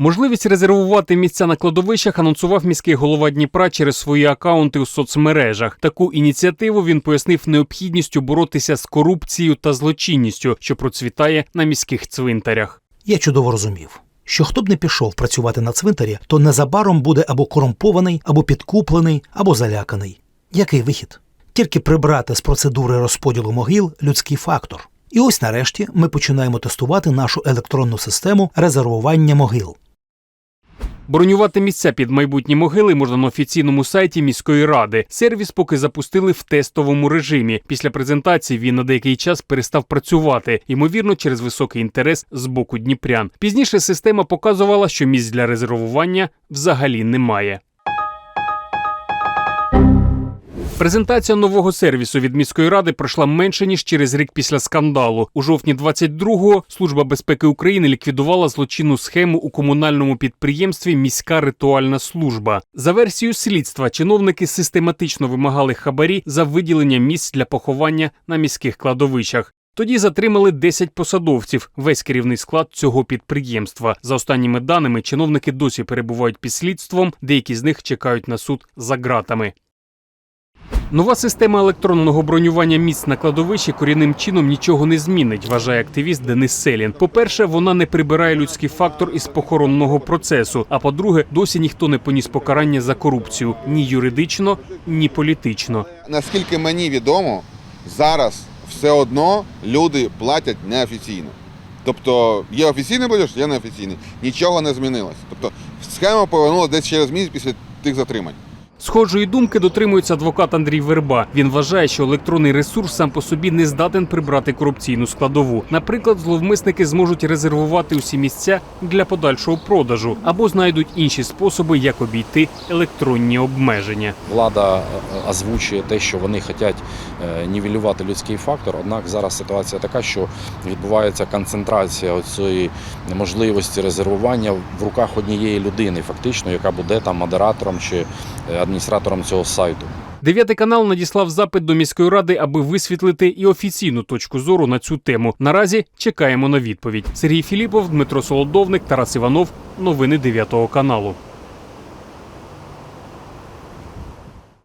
Можливість резервувати місця на кладовищах анонсував міський голова Дніпра через свої акаунти у соцмережах. Таку ініціативу він пояснив необхідністю боротися з корупцією та злочинністю, що процвітає на міських цвинтарях. Я чудово розумів, що хто б не пішов працювати на цвинтарі, то незабаром буде або корумпований, або підкуплений, або заляканий. Який вихід? Тільки прибрати з процедури розподілу могил людський фактор. І ось нарешті ми починаємо тестувати нашу електронну систему резервування могил. Бронювати місця під майбутні могили можна на офіційному сайті міської ради. Сервіс поки запустили в тестовому режимі. Після презентації він на деякий час перестав працювати, ймовірно, через високий інтерес з боку дніпрян. Пізніше система показувала, що місць для резервування взагалі немає. Презентація нового сервісу від міської ради пройшла менше ніж через рік після скандалу. У жовтні 22-го Служба безпеки України ліквідувала злочинну схему у комунальному підприємстві Міська ритуальна служба. За версією слідства, чиновники систематично вимагали хабарі за виділення місць для поховання на міських кладовищах. Тоді затримали 10 посадовців, весь керівний склад цього підприємства. За останніми даними, чиновники досі перебувають під слідством, деякі з них чекають на суд за ґратами. Нова система електронного бронювання місць на кладовищі корінним чином нічого не змінить, вважає активіст Денис Селін. По-перше, вона не прибирає людський фактор із похоронного процесу. А по-друге, досі ніхто не поніс покарання за корупцію ні юридично, ні політично. Наскільки мені відомо, зараз все одно люди платять неофіційно. Тобто є офіційний платеж, є неофіційний. Нічого не змінилось. Тобто схема повернулася десь через місяць після тих затримань. Схожої думки дотримується адвокат Андрій Верба. Він вважає, що електронний ресурс сам по собі не здатен прибрати корупційну складову. Наприклад, зловмисники зможуть резервувати усі місця для подальшого продажу або знайдуть інші способи, як обійти електронні обмеження. Влада е, озвучує те, що вони хочуть е, нівелювати людський фактор. Однак зараз ситуація така, що відбувається концентрація цієї можливості резервування в руках однієї людини, фактично, яка буде там модератором чи е, адміністратором цього сайту. Дев'ятий канал надіслав запит до міської ради, аби висвітлити і офіційну точку зору на цю тему. Наразі чекаємо на відповідь. Сергій Філіпов, Дмитро Солодовник, Тарас Іванов. Новини 9 каналу.